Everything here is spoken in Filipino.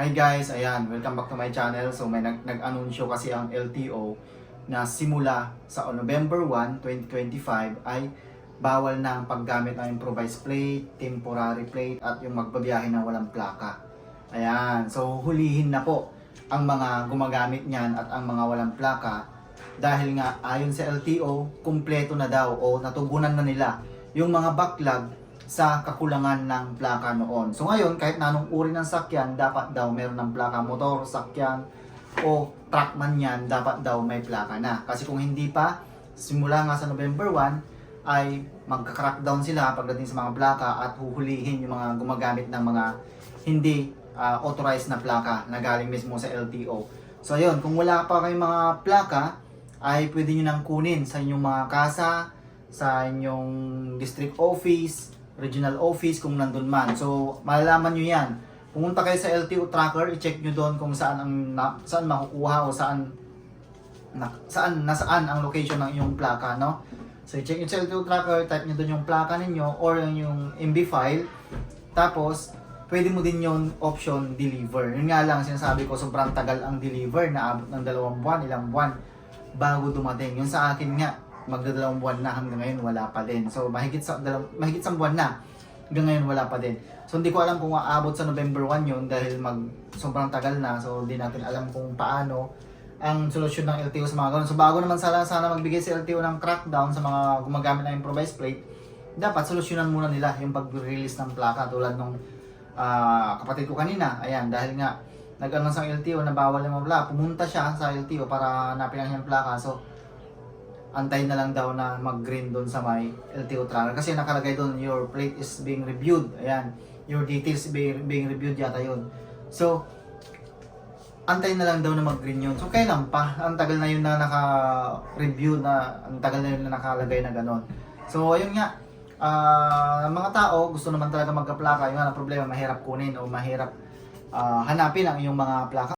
Hi guys, ayan, welcome back to my channel. So may nag- nag-anunsyo kasi ang LTO na simula sa November 1, 2025 ay bawal na ang paggamit ng improvised plate, temporary plate at yung magbabiyahe ng walang plaka. Ayan, so hulihin na po ang mga gumagamit niyan at ang mga walang plaka dahil nga ayon sa LTO, kumpleto na daw o natugunan na nila yung mga backlog sa kakulangan ng plaka noon. So ngayon, kahit na anong uri ng sakyan, dapat daw meron ng plaka motor, sakyan, o truck man yan, dapat daw may plaka na. Kasi kung hindi pa, simula nga sa November 1, ay magka-crackdown sila pagdating sa mga plaka at huhulihin yung mga gumagamit ng mga hindi ah, authorized na plaka na galing mismo sa LTO. So ayun, kung wala pa kayong mga plaka, ay pwede nyo nang kunin sa inyong mga kasa, sa inyong district office, regional office kung nandun man. So, malalaman nyo yan. Pumunta kayo sa LTO tracker, i-check nyo doon kung saan ang na, saan makukuha o saan na, saan nasaan ang location ng iyong plaka, no? So, i-check nyo sa LTO tracker, type nyo doon yung plaka ninyo or yung, MB file. Tapos, pwede mo din yung option deliver. Yun nga lang, sinasabi ko, sobrang tagal ang deliver, naabot ng dalawang buwan, ilang buwan bago dumating. Yung sa akin nga, magdadalawang buwan na hanggang ngayon wala pa din. So mahigit sa dalaw, mahigit sa buwan na hanggang ngayon wala pa din. So hindi ko alam kung aabot sa November 1 yun dahil mag sobrang tagal na. So hindi natin alam kung paano ang solusyon ng LTO sa mga ganun. So bago naman sana, sana magbigay si LTO ng crackdown sa mga gumagamit ng improvised plate, dapat solusyonan muna nila yung pag-release ng plaka tulad nung ah, kapatid ko kanina. Ayan, dahil nga nag-ano sa LTO na bawal yung mga plaka, pumunta siya sa LTO para hanapin ang plaka. So antay na lang daw na mag-green doon sa may LTO tracker. Kasi nakalagay doon your plate is being reviewed. Ayan. Your details being, being reviewed yata yun. So antay na lang daw na mag-green yun. So kailan pa? Ang tagal na yun na naka-review na ang tagal na yun na nakalagay na ganon so ayun nga. Ah, mga tao gusto naman talaga magka-plaka yung nga ang problema mahirap kunin o mahirap ah, hanapin ang iyong mga plaka